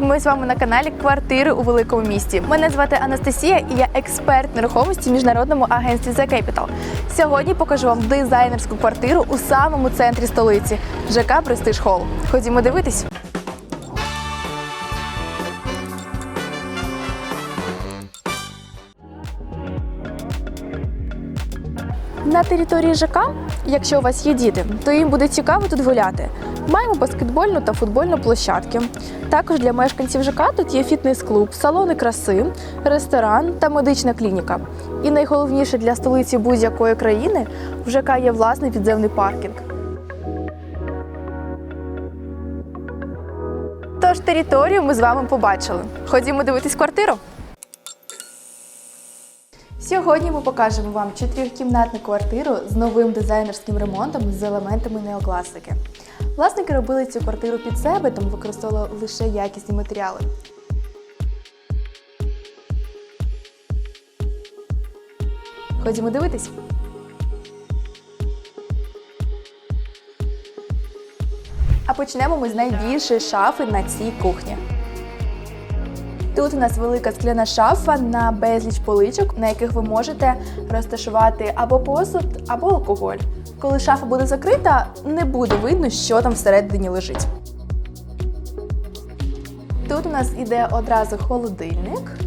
Ми з вами на каналі Квартири у великому місті. Мене звати Анастасія і я експерт нерухомості міжнародному агентстві The Capital. Сьогодні покажу вам дизайнерську квартиру у самому центрі столиці ЖК Престиж Холл. Ходімо дивитись. На території ЖК, якщо у вас є діти, то їм буде цікаво тут гуляти. Маємо баскетбольну та футбольну площадки. Також для мешканців ЖК тут є фітнес-клуб, салони краси, ресторан та медична клініка. І найголовніше для столиці будь-якої країни в ЖК є власний підземний паркінг. Тож територію ми з вами побачили. Ходімо дивитись квартиру. Сьогодні ми покажемо вам чотирикімнатну квартиру з новим дизайнерським ремонтом з елементами неокласики. Власники робили цю квартиру під себе, тому використовували лише якісні матеріали. Ходімо дивитись. А почнемо ми з найбільшої шафи на цій кухні. Тут у нас велика скляна шафа на безліч поличок, на яких ви можете розташувати або посуд, або алкоголь. Коли шафа буде закрита, не буде видно, що там всередині лежить. Тут у нас іде одразу холодильник.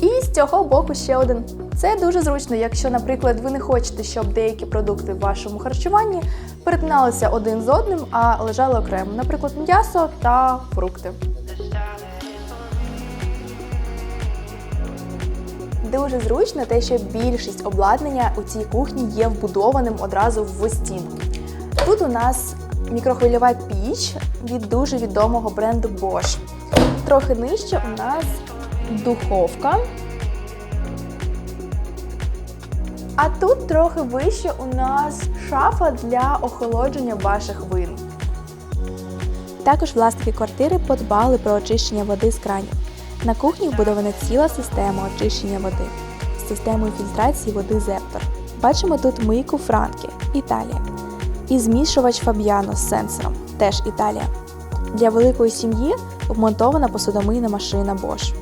І з цього боку ще один. Це дуже зручно, якщо, наприклад, ви не хочете, щоб деякі продукти в вашому харчуванні перетиналися один з одним, а лежали окремо, наприклад, м'ясо та фрукти. Дуже зручно те, що більшість обладнання у цій кухні є вбудованим одразу в стінку. Тут у нас мікрохвильова піч від дуже відомого бренду Bosch. Трохи нижче у нас духовка. А тут трохи вище у нас шафа для охолодження ваших вин. Також власники квартири подбали про очищення води з кранів. На кухні вбудована ціла система очищення води з системою фільтрації води Зептор. Бачимо тут мийку Франкі, Італія. І змішувач Фабіано з сенсором, теж Італія. Для великої сім'ї вмонтована посудомийна машина Bosch.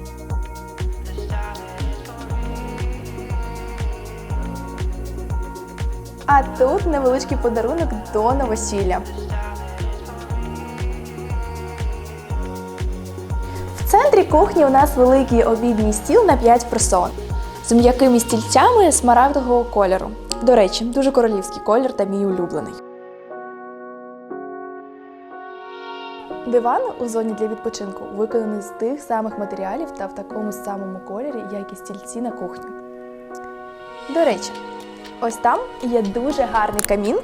А тут невеличкий подарунок до новосілля. В центрі кухні у нас великий обідній стіл на 5 персон з м'якими стільцями смарагдового кольору. До речі, дуже королівський колір та мій улюблений. Диван у зоні для відпочинку виконаний з тих самих матеріалів та в такому самому кольорі, як і стільці на кухні. До речі, ось там є дуже гарний камін.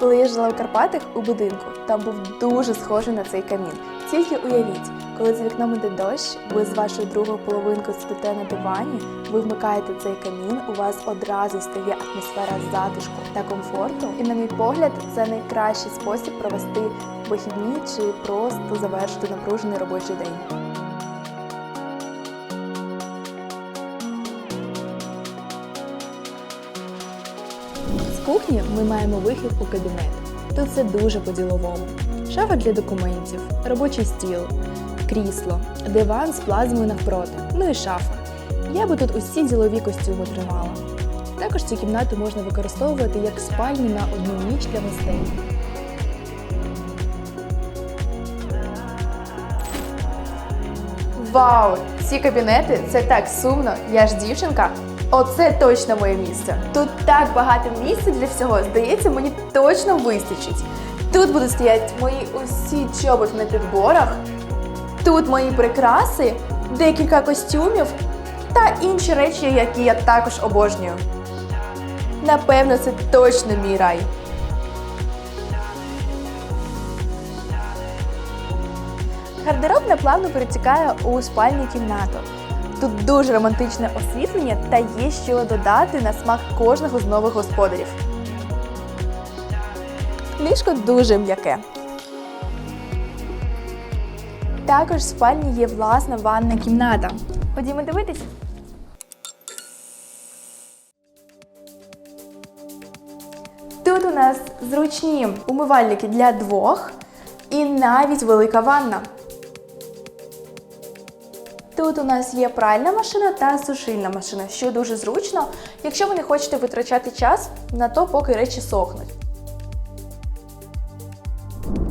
Коли я жила в Карпатах у будинку, там був дуже схожий на цей камін. Тільки уявіть, коли за вікном іде дощ, ви з вашою другою половинкою сидите на дивані, ви вмикаєте цей камін, у вас одразу стає атмосфера затишку та комфорту. І, на мій погляд, це найкращий спосіб провести вихідні чи просто завершити напружений робочий день. Кухні ми маємо вихід у кабінет. Тут все дуже по-діловому. Шафа для документів, робочий стіл, крісло, диван з плазмою навпроти, ну і шафа. Я би тут усі ділові костюми тримала. Також цю кімнату можна використовувати як спальню на одну ніч для гостей. Вау! Ці кабінети це так сумно. Я ж дівчинка. Оце точно моє місце. Тут так багато місця для всього. Здається, мені точно вистачить. Тут будуть стояти мої усі чоботи на підборах. Тут мої прикраси, декілька костюмів та інші речі, які я також обожнюю. Напевно, це точно мій рай. Гардеробна плавно перетікає у спальню кімнату. Тут дуже романтичне освітлення та є що додати на смак кожного з нових господарів. Ліжко дуже м'яке. Також в спальні є власна ванна кімната. Ходімо дивитись. Тут у нас зручні умивальники для двох і навіть велика ванна. Тут у нас є пральна машина та сушильна машина, що дуже зручно, якщо ви не хочете витрачати час на то, поки речі сохнуть.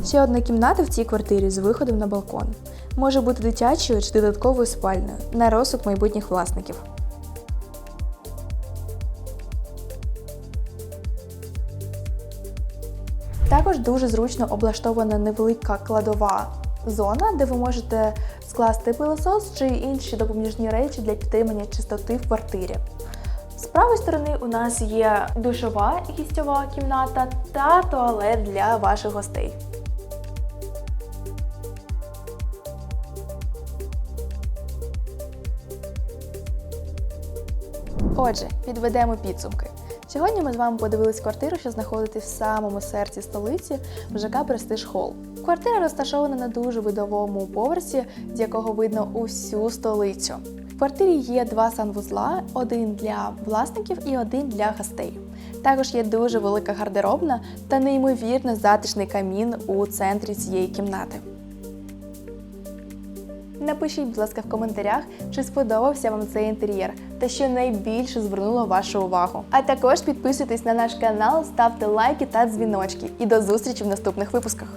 Ще одна кімната в цій квартирі з виходом на балкон. Може бути дитячою чи додатковою спальною на розсуд майбутніх власників. Також дуже зручно облаштована невелика кладова зона, де ви можете скласти пилосос чи інші допоміжні речі для підтримання чистоти в квартирі. З правої сторони у нас є душова гістьова кімната та туалет для ваших гостей. Отже, підведемо підсумки. Сьогодні ми з вами подивились квартиру, що знаходиться в самому серці столиці в ЖК Престиж Холл. Квартира розташована на дуже видовому поверсі, з якого видно усю столицю. В квартирі є два санвузла: один для власників і один для гостей. Також є дуже велика гардеробна та неймовірно затишний камін у центрі цієї кімнати. Напишіть, будь ласка, в коментарях, чи сподобався вам цей інтер'єр та що найбільше звернуло вашу увагу. А також підписуйтесь на наш канал, ставте лайки та дзвіночки. І до зустрічі в наступних випусках.